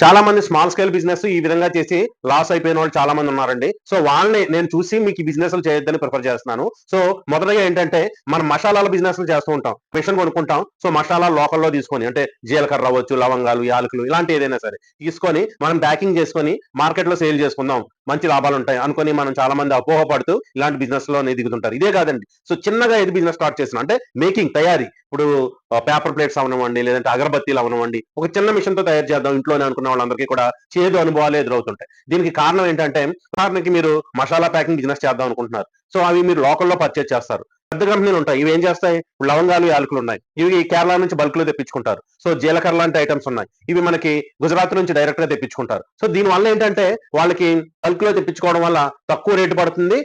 చాలా మంది small scale business ఈ విధంగా చేసి లాస్ అయిపోయిన వాళ్ళు చాలా మంది ఉన్నారండి. సో వాళ్ళని నేను చూసి మీకు ఈ బిజినెస్ చేయొద్దని ప్రిఫర్ చేస్తున్నాను. సో మొదటగా ఏంటంటే మనం మసాలాల బిజినెస్ చేస్తూ ఉంటాం. మిషన్ కొనుక్కుంటాం. సో మసాలా లోకల్లో తీసుకొని అంటే జీలకర్ర అవ్వచ్చు లవంగాలు యాలకులు ఇలాంటి ఏదైనా సరే తీసుకొని మనం ప్యాకింగ్ చేసుకొని మార్కెట్లో సేల్ చేసుకుందాం. మంచి లాభాలు ఉంటాయి అనుకొని మనం చాలా మంది అపోహపడుతూ ఇలాంటి బిజినెస్లో దిగుతుంటారు. ఇదే కాదండి. సో చిన్నగా ఏది బిజినెస్ స్టార్ట్ చేసిన అంటే మేకింగ్ తయారీ. ఇప్పుడు పేపర్ ప్లేట్స్ అవనివ్వండి లేదంటే అగరబత్తీలు అవనివ్వండి ఒక చిన్న మిషన్తో తయారు చేద్దాం ఇంట్లోనే అనుకున్న వాళ్ళందరికీ కూడా చేదు అనుభవాలు ఎదురవుతుంటాయి. దీనికి కారణం ఏంటంటే ఉదాహరణకి మీరు మసాలా ప్యాకింగ్ బిజినెస్ చేద్దాం అనుకుంటున్నారు. సో అవి మీరు లోకల్లో పర్చేజ్ చేస్తారు. పెద్ద కంపెనీలు ఉంటాయి. ఇవి ఏం చేస్తాయి? లవంగాలు యాలకులు ఉన్నాయి. ఇవి కేరళ నుంచి బల్క్లో తెప్పించుకుంటారు. సో జీలకర్ర లాంటి ఐటమ్స్ ఉన్నాయి. ఇవి మనకి గుజరాత్ నుంచి డైరెక్ట్గా తెప్పించుకుంటారు. సో దీని వల్ల ఏంటంటే వాళ్ళకి బల్క్లో తెప్పించుకోవడం వల్ల తక్కువ రేటు పడుతుంది.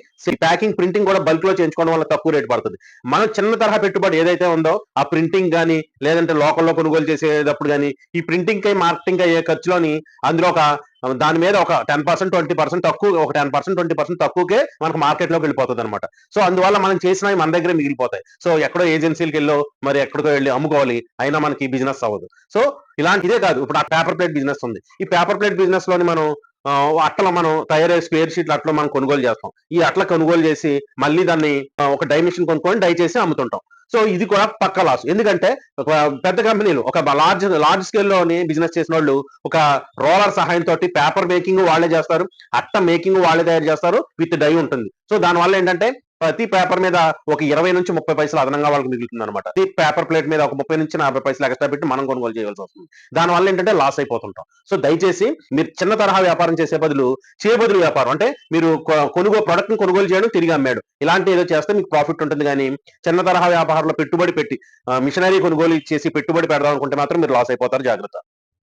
ప్యాకింగ్ ప్రింటింగ్ కూడా బల్క్లో చేయించుకోవడం వల్ల తక్కువ రేటు పడుతుంది. మన చిన్న తరహా పెట్టుబడి ఏదైతే ఉందో ఆ ప్రింటింగ్ కానీ లేదంటే లోకల్లో కొనుగోలు చేసేటప్పుడు కానీ ఈ ప్రింటింగ్ కై మార్కెటింగ్ అయ్యే ఖర్చులోని అందులో ఒక దాని మీద ఒక టెన్ పర్సెంట్ ట్వంటీ పర్సెంట్ తక్కువ ఒక టెన్ పర్సెంట్ ట్వంటీ పర్సెంట్ తక్కువకే మనకు మార్కెట్లోకి వెళ్ళిపోతుంది అనమాట సో అందువల్ల మనం చేసినవి మన దగ్గరే మిగిలిపోతాయి. సో ఎక్కడో ఏజెన్సీలకు వెళ్ళో మరి ఎక్కడికో వెళ్ళి అమ్ముకోవాలి అయినా మనకి బిజినెస్ అవ్వదు. సో ఇలాంటి ఇదే కాదు. ఇప్పుడు ఆ పేపర్ ప్లేట్ బిజినెస్ ఉంది. ఈ పేపర్ ప్లేట్ బిజినెస్లోని మనం అట్టలు మనం తయారయ్యే స్క్వేర్ షీట్లు అట్లా మనం కొనుగోలు చేస్తాం. ఈ అట్ల కొనుగోలు చేసి మళ్ళీ దాన్ని ఒక డైమిషన్ కొనుక్కొని డై చేసి అమ్ముతుంటాం. సో ఇది కూడా పక్క లాస్ ఎందుకంటే ఒక పెద్ద కంపెనీలు ఒక లార్జ్ లార్జ్ స్కేల్లోని బిజినెస్ చేసిన వాళ్ళు ఒక రోలర్ సహాయంతో పేపర్ మేకింగ్ వాళ్ళే చేస్తారు అట్ట మేకింగ్ వాళ్ళే తయారు చేస్తారు విత్ డై ఉంటుంది. సో దానివల్ల ఏంటంటే ప్రతి పేపర్ మీద ఒక ఇరవై నుంచి ముప్పై పైసలు అదనంగా వాళ్ళకి మిగులుతుంది అనమాట ప్రతి పేపర్ ప్లేట్ మీద ఒక ముప్పై నుంచి నలభై పైసలు ఎక్స్ట్రా పెట్టి మనం కొనుగోలు చేయవలసి వస్తుంది. దానివల్ల ఏంటంటే లాస్ అయిపోతుంటాం. సో దయచేసి మీరు చిన్న తరహా వ్యాపారం చేసే బదులు చేయబదులు వ్యాపారం. అంటే మీరు కొనుగోలు ప్రొడక్ట్ని కొనుగోలు చేయడం తిరిగి అమ్మాడు ఇలాంటి ఏదో చేస్తే మీకు ప్రాఫిట్ ఉంటుంది కానీ చిన్న తరహా వ్యాపారంలో పెట్టుబడి పెట్టి మిషనరీ కొనుగోలు చేసి పెట్టుబడి పెడదాం అనుకుంటే మాత్రం మీరు లాస్ అయిపోతారు. జాగ్రత్త.